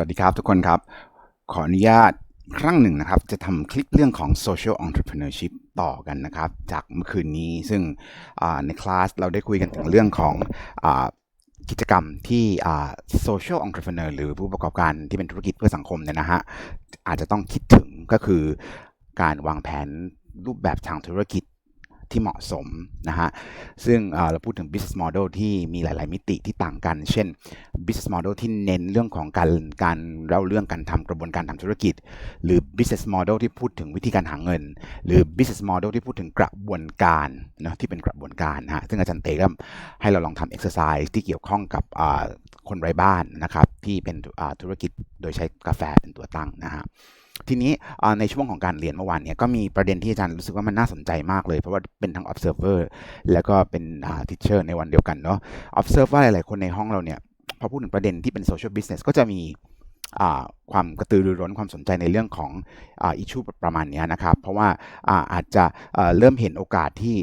สวัสดีครับทุกคนครับ ขออนุญาตครั้งหนึ่งนะครับ จะทำคลิปเรื่องของ social entrepreneurship ต่อกันนะครับ จากเมื่อคืนนี้ซึ่งในคลาสเราได้คุยกันถึงเรื่องของอกิจกรรมที่ social entrepreneur หรือผู้ประกอบการที่เป็นธุรกิจเพื่อสังคมเนี่ยนะฮะอาจจะต้องคิดถึงก็คือการวางแผนรูปแบบทางธุรกิจ ที่เหมาะสมนะฮะซึ่งเราพูดถึง business model ที่มีหลาย ๆ มิติที่ต่างกัน เช่น business model ที่เน้นเรื่องของการการเล่าเรื่องการทำกระบวนการทำธุรกิจ หรือ business model ที่พูดถึงวิธีการหาเงิน หรือ business model ที่พูดถึงกระบวนการนะที่เป็นกระบวนการนะฮะซึ่งอาจารย์เตก็ให้เราลองทำ exercise ที่เกี่ยวข้องกับคนไร้บ้านนะครับที่เป็นธุรกิจโดยใช้กาแฟเป็นตัวตั้งนะฮะ ทีนี้ในช่วงของการเรียนเมื่อวานเนี่ยก็มีประเด็นที่อาจารย์รู้สึกว่ามันน่าสนใจมากเลย เพราะว่าเป็นทั้ง observer แล้วก็เป็น teacher ในวันเดียวกันเนาะ observe ว่าหลาย ๆ คนในห้องเราเนี่ยพอพูดถึงประเด็นที่เป็น social business ก็จะมีความกระตือรือร้นความสนใจในเรื่องของอ่า issue ประมาณนี้นะครับ เพราะว่าอาอาจจะเอ่อเริ่มเห็นโอกาสที่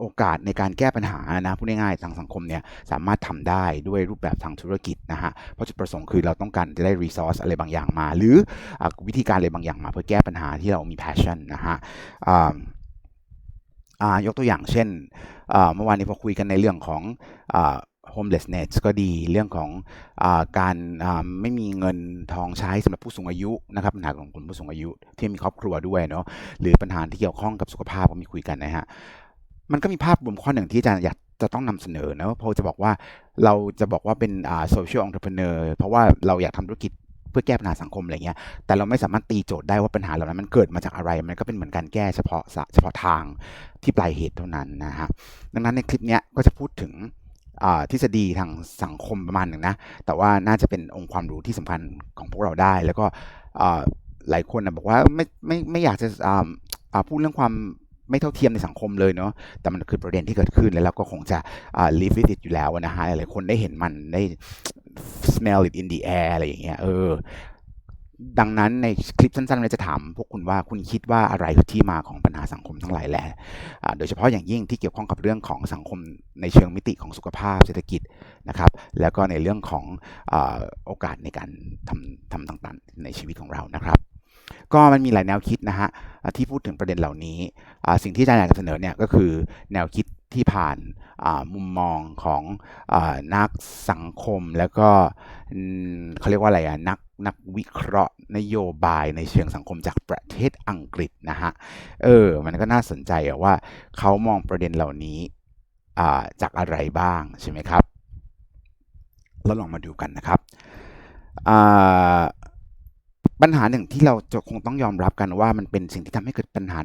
โอกาสในการแก้ปัญหานะพูดง่ายๆทางสังคมเนี่ยสามารถทำได้ด้วยรูปแบบทางธุรกิจนะฮะเพราะจุดประสงค์คือเราต้องการจะได้ resource อะไรบางอย่างมา หรืออวิธีการอะไรบางอย่างมา เพื่อแก้ปัญหาที่เรามี passion นะฮะยกตัวอย่างเช่นเมื่อวานนี้พอคุยกันในเรื่องของอ่า homelessness ก็ดีเรื่องของอการไม่มีเงินทองใช้สำหรับผู้สูงอายุนะครับปัญหาของกลุ่มผู้สูงอายุที่มีครอบครัวด้วยเนาะหรือปัญหาที่เกี่ยวข้องกับสุขภาพก็มีคุยกันนะฮะ มันก็มีภาพรวมข้อหนึ่งที่อาจารย์อยากจะต้องนำเสนอนะว่าพอจะบอกว่าเราจะบอกว่าเป็นอ่า social entrepreneur เพราะว่าเราอยากทำธุรกิจเพื่อแก้ปัญหาสังคมอะไรเงี้ย แต่เราไม่สามารถตีโจทย์ได้ว่าปัญหาเหล่านั้นมันเกิดมาจากอะไร มันก็เป็นเหมือนการแก้เฉพาะเฉพาะทางที่ปลายเหตุเท่านั้นนะฮะ ดังนั้นในคลิปเนี้ยก็จะพูดถึงทฤษฎีทางสังคมประมาณหนึ่งนะ แต่ว่าน่าจะเป็นองค์ความรู้ที่สำคัญของพวกเราได้ แล้วก็หลายคนนะบอกว่าไม่ไม่ไม่อยากจะพูดเรื่องความ ไม่เท่าเทียมในสังคมเลยเนาะแต่มันคือประเด็นที่เกิดขึ้นแล้วเราก็คงจะ live with it อยู่แล้วนะฮะหลายๆคนได้เห็นมันได้ smell it in the air อะไรอย่างเงี้ยเออดังนั้นในคลิปสั้นๆเราจะถามพวกคุณว่าคุณคิดว่าอะไรคือที่มาของปัญหาสังคมทั้งหลายแหละอ่โดยเฉพาะอย่างยิ่งที่เกี่ยวข้องกับเรื่องของสังคมในเชิงมิติของสุขภาพเศรษฐกิจนะครับ แล้วก็ในเรื่องของอโอกาสในการทำทำต่างๆ ในชีวิตของเรานะครับ ก็มันมีหลายแนวคิดนะฮะที่พูดถึงประเด็นเหล่านี้สิ่งที่อาจารย์อยากจะเสนอเนี่ยก็คือแนวคิดที่ผ่านมุมมองของอนักสังคมแล้วก็เขาเรียกว่าอะไรอะนักนักวิเคราะห์นโยบายในเชิงสังคมจากประเทศอังกฤษนะฮะเออมันก็น่าสนใจอะว่าเขามองประเด็นเหล่านี้าจากอะไรบ้างใช่ไหมครับเราลองมาดูกันนะครับ ปัญหาหนึ่งที่เราจะคงต้องยอมรับกันว่ามันเป็นสิ่งที่ทำให้เกิดปัญหา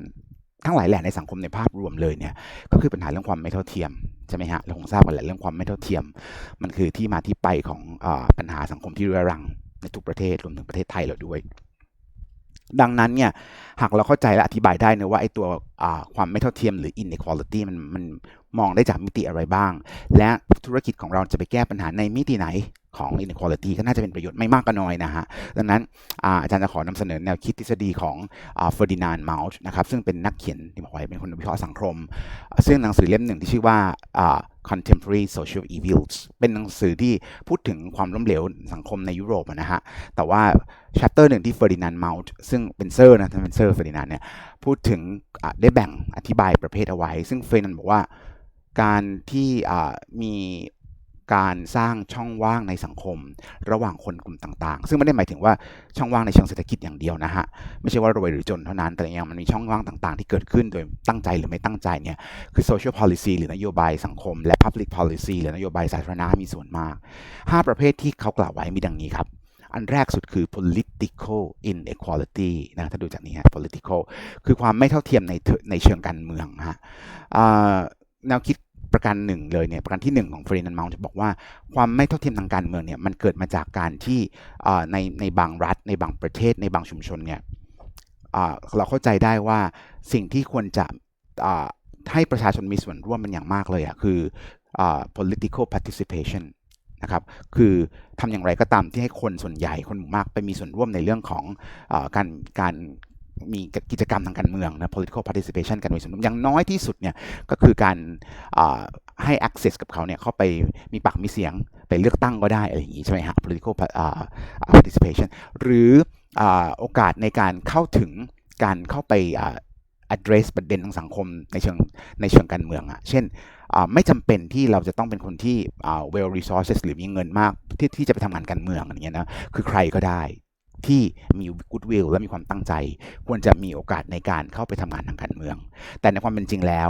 ทั้งหลายแหล่ในสังคมในภาพรวมเลยเนี่ยก็คือปัญหาเรื่องความไม่เท่าเทียมใช่ไหมฮะเราคงทราบกันแหละเรื่องความไม่เท่าเทียม มันคือที่มาที่ไปของอปัญหาสังคมที่เรื้อรังในทุกประเทศรวมถึงประเทศไทยเราด้วย ดังนั้นเนี่ยหากเราเข้าใจและอธิบายได้นะว่าไอ้ตัวความไม่เท่าเทียมหรือ inequality มันมันมองได้จากมิติอะไรบ้าง และธุรกิจของเราจะไปแก้ปัญหาในมิติไหน ของ inequality ก็น่าจะเป็นประโยชน์ไม่มากก็น้อยนะฮะ ดังนั้นอาจารย์จะขอนำเสนอแนวคิดทฤษฎีของเฟอร์ดินานด์เมาส์นะครับ ซึ่งเป็นนักเขียนที่บอกไว้เป็นคนวิเคราะห์สังคม ซึ่งหนังสือเล่มหนึ่งที่ชื่อว่า contemporary social evils เป็นหนังสือที่พูดถึงความล้มเหลวสังคมในยุโรปนะฮะ แต่ว่า chapter หนึ่งที่เฟอร์ดินานด์เมาส์ซึ่งเป็นเซอร์นะท่านเป็นเซอร์เฟอร์ดินานด์เนี่ย พูดถึงได้แบ่งอธิบายประเภทเอาไว้ ซึ่งเฟอร์ดินานด์บอกว่าการที่มี การสร้างช่องว่างในสังคม ระหว่างคนกลุ่มต่างๆ ซึ่งไม่ได้หมายถึงว่าช่องว่างในเชิงเศรษฐกิจอย่างเดียวนะฮะ ไม่ใช่ว่ารวยหรือจนเท่านั้น แต่ยังมันมีช่องว่างต่างๆ ที่เกิดขึ้นโดยตั้งใจหรือไม่ตั้งใจเนี่ย คือ social policy หรือนโยบายสังคม และ public policy หรือนโยบายสาธารณะมีส่วนมาก 5 ประเภทที่เขากล่าวไว้มีดังนี้ครับ อันแรกสุดคือ political inequality นะ ถ้าดูจากนี้ฮะ political คือความไม่เท่าเทียมในในเชิงการเมืองฮะแนวคิด ประการหนึ่งเลยเนี่ยประการที่หนึ่งของเฟรนันเมาส์บอกว่าความไม่เท่าเทียมทางการเมืองเนี่ยมันเกิดมาจากการที่ในในบางรัฐ ในบางประเทศ ในบางชุมชนเนี่ยเราเข้าใจได้ว่าสิ่งที่ควรจะให้ประชาชนมีส่วนร่วมเป็นอย่างมากเลยอะคืออ political participation นะครับคือทำอย่างไรก็ตามที่ให้คนส่วนใหญ่คนหมู่มากไปมีส่วนร่วมในเรื่องของอการการ มีกิจกรรมทางการเมืองนะ political participation การมีส่วนร่วมอย่างน้อยที่สุดเนี่ยก็คือการให้ access กับเขาเนี่ยเข้าไปมีปากมีเสียงไปเลือกตั้งก็ได้อะไรอย่างนี้ใช่ไหมฮะ political participation หรืออโอกาสในการเข้าถึงการเข้าไป address ประเด็นทางสังคมในเชิงในเชิงการเมืองอะเช่นไม่จำเป็นที่เราจะต้องเป็นคนที่ well resources หรือมีเงินมากที่ที่จะไปทำงานการเมืองอะไรเงี้ยนะคือใครก็ได้ ที่มี goodwill และมีความตั้งใจ ควรจะมีโอกาสในการเข้าไปทำงานทางการเมือง แต่ในความเป็นจริงแล้ว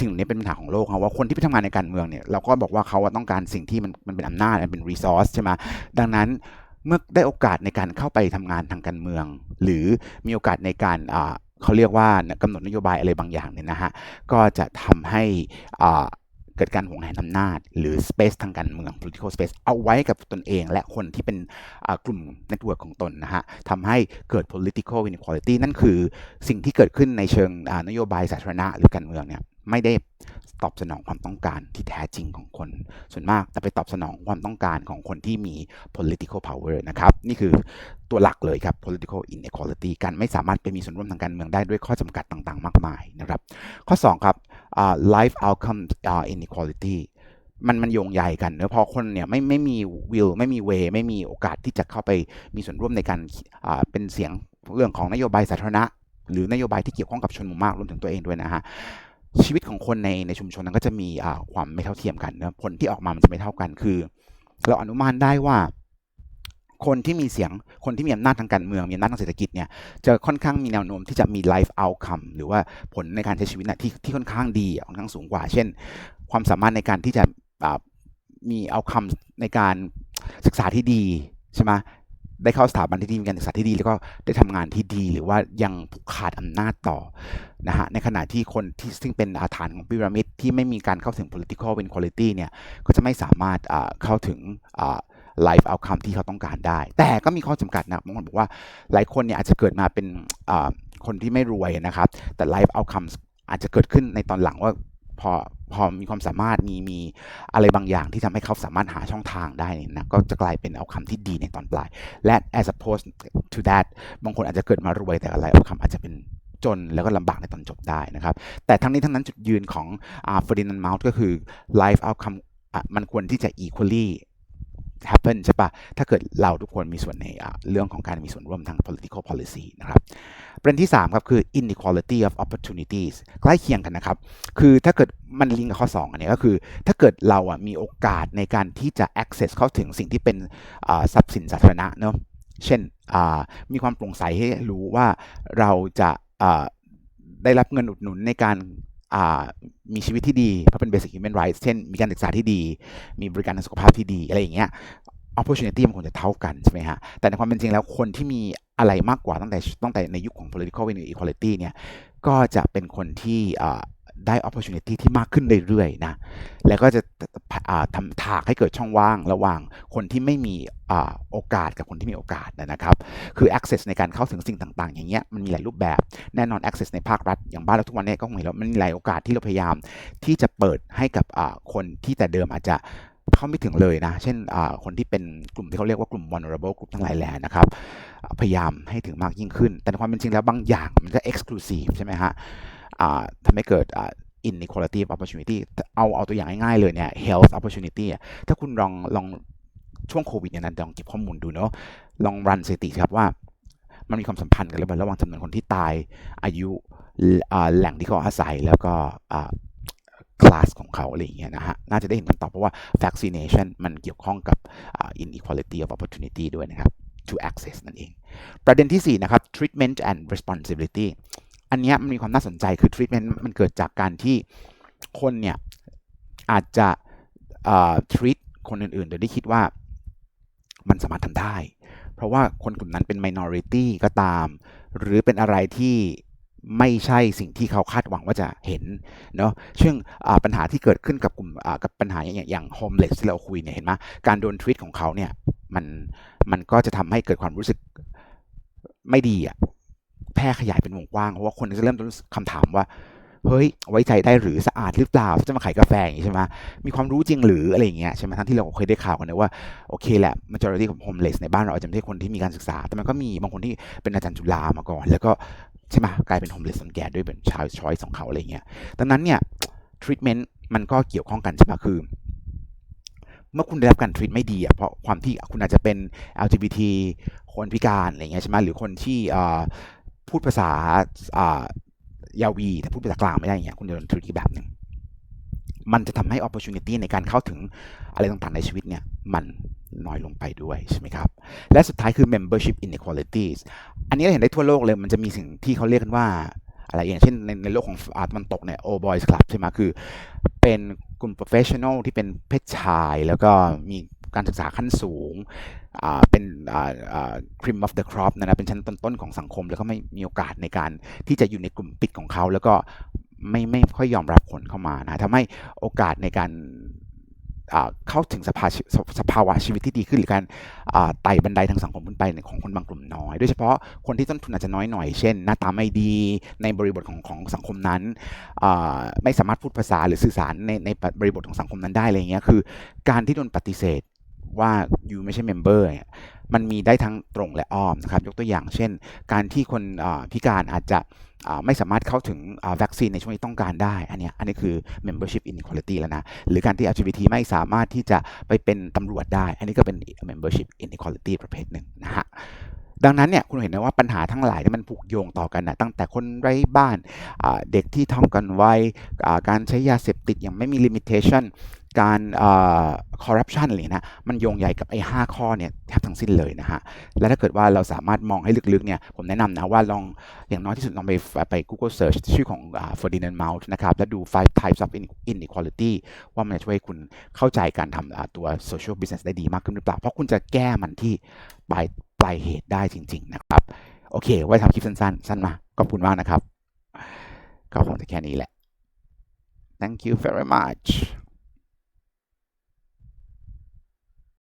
สิ่งนี้เป็นปัญหาของโลกครับว่าคนที่ไปทำงานในการเมืองเนี่ยเราก็บอกว่าเขาต้องการสิ่งที่มันมันเป็นอำนาจมันเป็น resource ใช่ไหมดังนั้นเมื่อได้โอกาสในการเข้าไปทำงานทางการเมือง หรือมีโอกาสในการอ่าเขาเรียกว่ากำหนดนโยบายอะไรบางอย่างเนี่ยนะฮะก็จะทำให้อ่า เกิดการหวงแหนอำนาจ หรือ space ทางการเมือง political space เอาไว้กับตนเอง และคนที่เป็นกลุ่ม network ของตนนะฮะทำให้เกิด political inequality นั่นคือสิ่งที่เกิดขึ้นในเชิงนโยบายสาธารณะหรือการเมืองเนี่ยไม่ได้ตอบสนองความต้องการที่แท้จริงของคน ส่วนมากแต่ไปตอบสนองความต้องการของคนที่มี political power นะครับ นี่คือตัวหลักเลยครับ political inequality การไม่สามารถไปมีส่วนร่วมทางการเมืองได้ด้วยข้อจำกัดต่างๆ มากมายนะครับ ข้อ 2 ครับ life outcome อ่า inequality มันมันโยงใยกันเนอะพอคนเนี่ยไม่ไม่มี will ไม่มี way ไม่มีโอกาสที่จะเข้าไปมีส่วนร่วมในการอ่าเป็นเสียงเรื่องของนโยบายสาธารณะ หรือนโยบายที่เกี่ยวข้องกับชนหมู่มากรวมถึงตัวเองด้วยนะฮะชีวิตของคนในในชุมชนนั้นก็จะมีอ่าความไม่เท่าเทียมกันนะผลที่ออกมามันจะไม่เท่ากันคือ เราอนุมานได้ว่า คนที่มีเสียงคนที่มีอำนาจทางการเมืองมีอำนาจทางเศรษฐกิจเนี่ยจะค่อนข้างมีแนวโน้มที่จะมี life outcome หรือว่าผลในการใช้ชีวิตนะที่ที่ค่อนข้างดีค่อนข้างสูงกว่า เช่น ความสามารถในการที่จะมี outcome ในการศึกษาที่ดีใช่ไหมได้เข้าสถาบันที่ดีมีการศึกษาที่ดี แล้วก็ได้ทำงานที่ดี หรือว่ายังขาดอำนาจต่อนะฮะในขณะที่คนที่ซึ่งเป็นอาฐานของพีระมิดที่ไม่มีการเข้าถึง political inequality เนี่ยก็จะไม่สามารถเข้าถึง อ่า life outcome ที่เขาต้องการได้ แต่ก็มีข้อจำกัดนะบางคนบอกว่าหลายคนเนี่ยอาจจะเกิดมาเป็นคนที่ไม่รวยนะครับ แต่ life outcomes อาจจะเกิดขึ้นในตอนหลังว่าพอพอมีความสามารถมีมีอะไรบางอย่างที่ทำให้เขาสามารถหาช่องทางได้นนะก็จะกลายเป็น outcome ที่ดีในตอนปลาย และ as opposed to that บางคนอาจจะเกิดมารวยแต่อะไร outcome อาจจะเป็นจนแล้วก็ลำบากในตอนจบได้นะครับ แต่ทั้งนี้ทั้งนั้นจุดยืนของอ่า Ferdinand Mount ก็คือ life outcome อะมันควรที่จะ equally happen ใช่ปะถ้าเกิดเราทุกคนมีส่วนในเรื่องของการมีส่วนร่วมทาง political policy นะครับประเด็นที่3ครับคือ inequality of opportunities ใกล้เคียงกันนะครับ คือถ้าเกิดมันลิงก์กับข้อ 2 อันนี้ก็คือ ถ้าเกิดเราอะมีโอกาสในการที่จะ access เข้าถึงสิ่งที่เป็นทรัพย์สินสาธารณะเนอะเช่นมีความโปร่งใสให้รู้ว่าเราจะได้รับเงินอุดหนุนในการ มีชีวิตที่ดี เพราะเป็น basic human rights เช่น มีการศึกษาที่ดี มีบริการทางสุขภาพที่ดี อะไรอย่างเงี้ย opportunity มันควรจะเท่ากันใช่ไหมฮะ แต่ในความเป็นจริงแล้วคนที่มีอะไรมากกว่าตั้งแต่ตั้งแต่ในยุคของ political inequality เนี่ย ก็จะเป็นคนที่ ได้ opportunity ที่มากขึ้นเรื่อยๆนะ แล้วก็จะทำถากให้เกิดช่องว่างระหว่างคนที่ไม่มีอโอกาสกับคนที่มีโอกาสนะครับ คือ access ในการเข้าถึงสิ่งต่างๆ อย่างเงี้ยมันมีหลายรูปแบบ แน่นอน access ในภาครัฐ อย่างบ้านเราทุกวันนี้ก็คงเห็นแล้วมันมีหลายโอกาสที่เราพยายามที่จะเปิดให้กับคนที่แต่เดิมอาจจะเข้าไม่ถึงเลยนะ เช่นคนที่เป็นกลุ่มที่เขาเรียกว่ากลุ่ม vulnerable กลุ่มทั้งหลายแหล่นะครับ พยายามให้ถึงมากยิ่งขึ้น แต่ในความเป็นจริงแล้วบางอย่างมันจะ exclusive ใช่ไหมฮะ ทำให้เกิดอ่า inequality of opportunity เอาเอาตัวอย่างง่ายๆเลยเนี่ย health opportunity ถ้าคุณลองลองช่วงโควิดเนี่ยนะลองเก็บข้อมูลดูเนาะลองรันสถิติครับว่ามันมีความสัมพันธ์กันหรือเปล่าระหว่างจำนวนคนที่ตายอายุแหล่งที่เขาอาศัยแล้วก็คลาสของเขาอะไรอย่างเงี้ยนะฮะ น่าจะได้เห็นคำตอบเพราะว่า vaccination มันเกี่ยวข้องกับอ่า inequality of opportunity ด้วยนะครับ to access นั่นเอง ประเด็นที่ 4 นะครับ treatment and responsibility อันนี้มันมีความน่าสนใจคือ treatment มันเกิดจากการที่คนเนี่ยอาจจะอ่า treat คนอื่นๆ โดยที่คิดว่ามันสามารถทำได้ เพราะว่าคนกลุ่มนั้นเป็น minority ก็ตาม หรือเป็นอะไรที่ไม่ใช่สิ่งที่เขาคาดหวังว่าจะเห็นเนาะซึ่งปัญหาที่เกิดขึ้นกับกลุ่มกับปัญหาอย่างอย่าง homeless ที่เราคุยเนี่ยเห็นไหมการโดนทวีตของเขาเนี่ยมันมันก็จะทำให้เกิดความรู้สึกไม่ดีอะ แพร่ขยายเป็นวงกว้างเพราะว่าคนจะเริ่มต้นคำถามว่าเฮ้ยไว้ใจได้หรือสะอาดหรือเปล่าถ้าจะมาขายกาแฟอย่างนี้ใช่ไหมมีความรู้จริงหรืออะไรอย่างเงี้ยใช่ไหมทั้งที่เราเคยได้ข่าวกันนะว่าโอเคแหละ majority ของ homeless ในบ้านเราอาจจะไม่ใช่คนที่มีการศึกษา แต่มันก็มีบางคนที่เป็นอาจารย์จุฬามาก่อน แล้วก็ใช่ไหมกลายเป็น homeless สังแกตด้วยเป็นชาว choice ของเขาอะไรเงี้ยดังนั้นเนี่ย treatment มันก็เกี่ยวข้องกันใช่ไหมคือเมื่อคุณได้รับการ treat ไม่ดีอะเพราะความที่คุณอาจจะเป็น LGBT คนพิการอะไรเงี้ยใช่ไหมหรือคนที่อ่า พูดภาษาอ่ายาวีแต่พูดภาษากลางไม่ได้อย่างเงี้ยคุณจะโดน treat อีแบบหนึ่งมันจะทำให้ opportunity ในการเข้าถึงอะไรต่างๆในชีวิตเนี่ยมันน้อยลงไปด้วยใช่ไหมครับ และสุดท้ายคือ membership inequalities อันนี้เราเห็นได้ทั่วโลกเลย มันจะมีสิ่งที่เขาเรียกกันว่าอะไรอย่างเช่นในในโลกของอาตะวันตกเนี่ย Old Boys Club ใช่ไหมคือ เป็นกลุ่ม professional ที่เป็นเพศชาย แล้วก็มี การศึกษาขั้นสูงเป็นอ่าอ่า cream of the crop นะนะเป็นชั้นต้นๆของสังคม แล้วก็ไม่มีโอกาสในการที่จะอยู่ในกลุ่มปิดของเขาแล้วก็ไม่ไม่ค่อยยอมรับคนเข้ามานะทำให้โอกาสในการเข้าถึงสภาสสภาวะชีวิตที่ดีขึ้น หรือการไต่บันไดทางสังคมขึ้นไปของคนบางกลุ่มน้อย โดยเฉพาะคนที่ต้นทุนอาจจะน้อยหน่อย เช่น หน้าตาไม่ดีในบริบทของของสังคมนั้น ไม่สามารถพูดภาษาหรือสื่อสารในในบริบทของสังคมนั้นได้อะไรเงี้ยคือ การที่โดนปฏิเสธ ว่ายูไม่ใช่เมมเบอร์เนี่ยมันมีได้ทั้งตรงและอ้อมนะครับยกตัวอย่างเช่น การที่คนพิการอาจจะไม่สามารถเข้าถึงวัคซีนในช่วงที่ต้องการได้ อันนี้อันนี้คือ membership inequality แล้วนะ หรือการที่ LGBT ไม่สามารถที่จะไปเป็นตำรวจได้ อันนี้ก็เป็น membership inequality ประเภทหนึ่งนะฮะดังนั้นเนี่ยคุณเห็นนะว่าปัญหาทั้งหลายเนี่ยมันผูกโยงต่อกันนะตั้งแต่คนไร้บ้าน เด็กที่ท้องกันไวอ่าการใช้ยาเสพติดอย่างไม่มี limitation การคอร์รัปชันอะไรนะมันโยงใหญ่กับไอ้ห้าข้อเนี่ยแทบทั้งสิ้นเลยนะฮะ และถ้าเกิดว่าเราสามารถมองให้ลึกๆเนี่ยผมแนะนำนะว่าลองอย่างน้อยที่สุดลองไปไป Google Search ชื่อของ Ferdinand Mount นะครับแล้วดู five types of inequality ว่ามันจะช่วยให้คุณเข้าใจการทำตัว social business ได้ดีมากขึ้นหรือเปล่า เพราะคุณจะแก้มันที่ปลายปลายเหตุได้จริง ๆ นะครับ โอเค ไว้ทำคลิปสั้นๆสั้นมาขอบคุณมากนะครับ ก็คงจะแค่นี้แหละ thank you very much